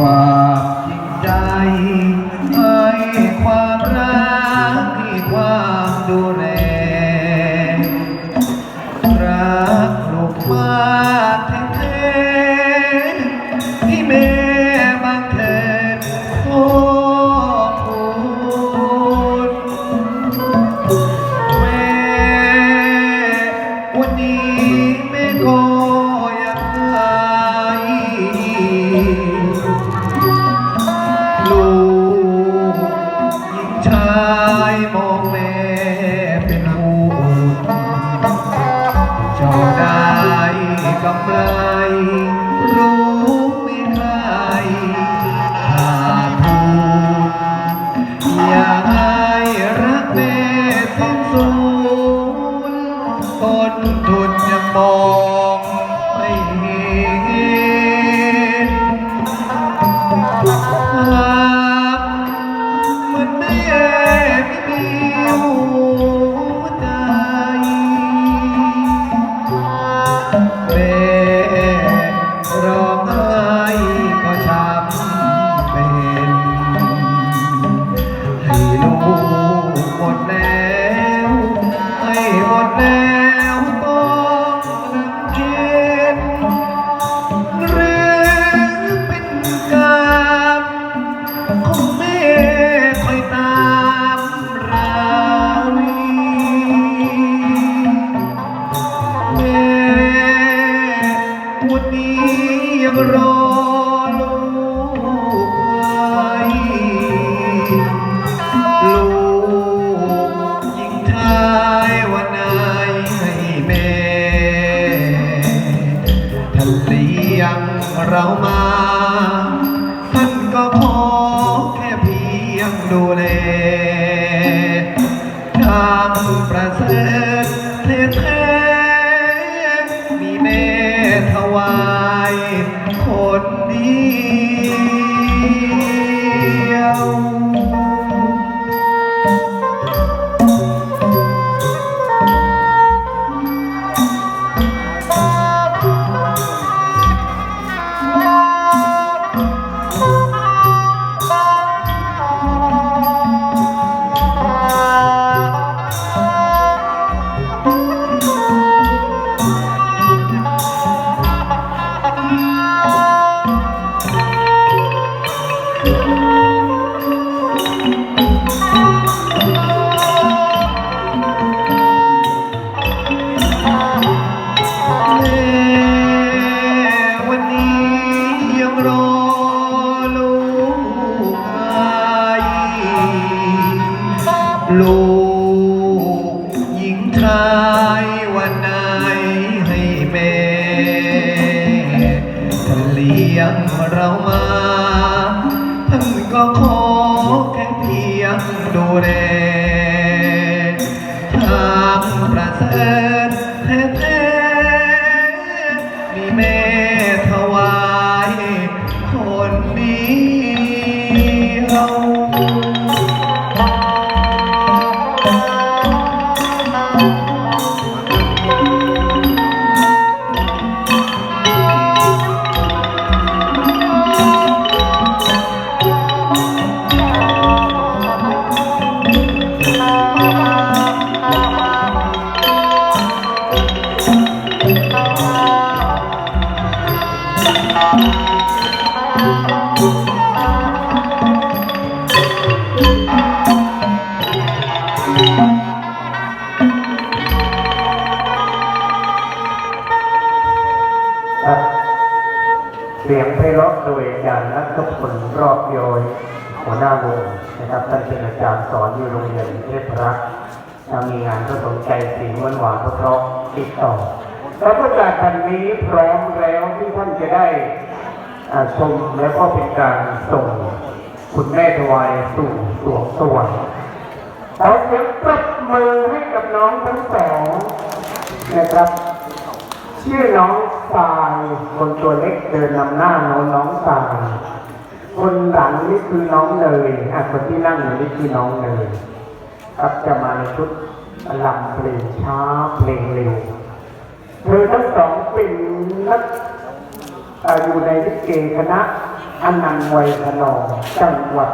ค ก เลี้ยงเรามาท่านก็ขอแค่เพียงดูแล ลูกหญิงชายวันไหนให้แม่ท่านเลี้ยงเรามาท่านก็ขอแค่เพียงดูแลทางประเสริฐ เสียงไพเราะโดยอาจารย์นัทพลรอบโยยหัวหน้าวงนะครับท่านเป็นอาจารย์สอนอยู่โรงเรียนเทพรักษ์มีงานก็สนใจเสียงหวานหวานเพราะติดต่อ แล้วประกาศทันนี้พร้อมแล้วที่ท่านจะได้อ่าชมแล้วก็เป็นการส่งคุณแม่ถวายสู่สวงสวรรค์ขอเสียงปรบมือให้กับน้องทั้งสองนะครับชื่อน้องทรายคนตัวเล็กเดินนำหน้าน้องน้องทรายคนหลังนี่คือน้องเนยอะคนที่นั่งอยู่นี่คือน้องเนยครับจะมาในชุดลำเพลงช้าเพลงเร็ว ทั้งสองเป็นนักอยู่ในลิเกคณะอนันต์วัยขนอจังหวัด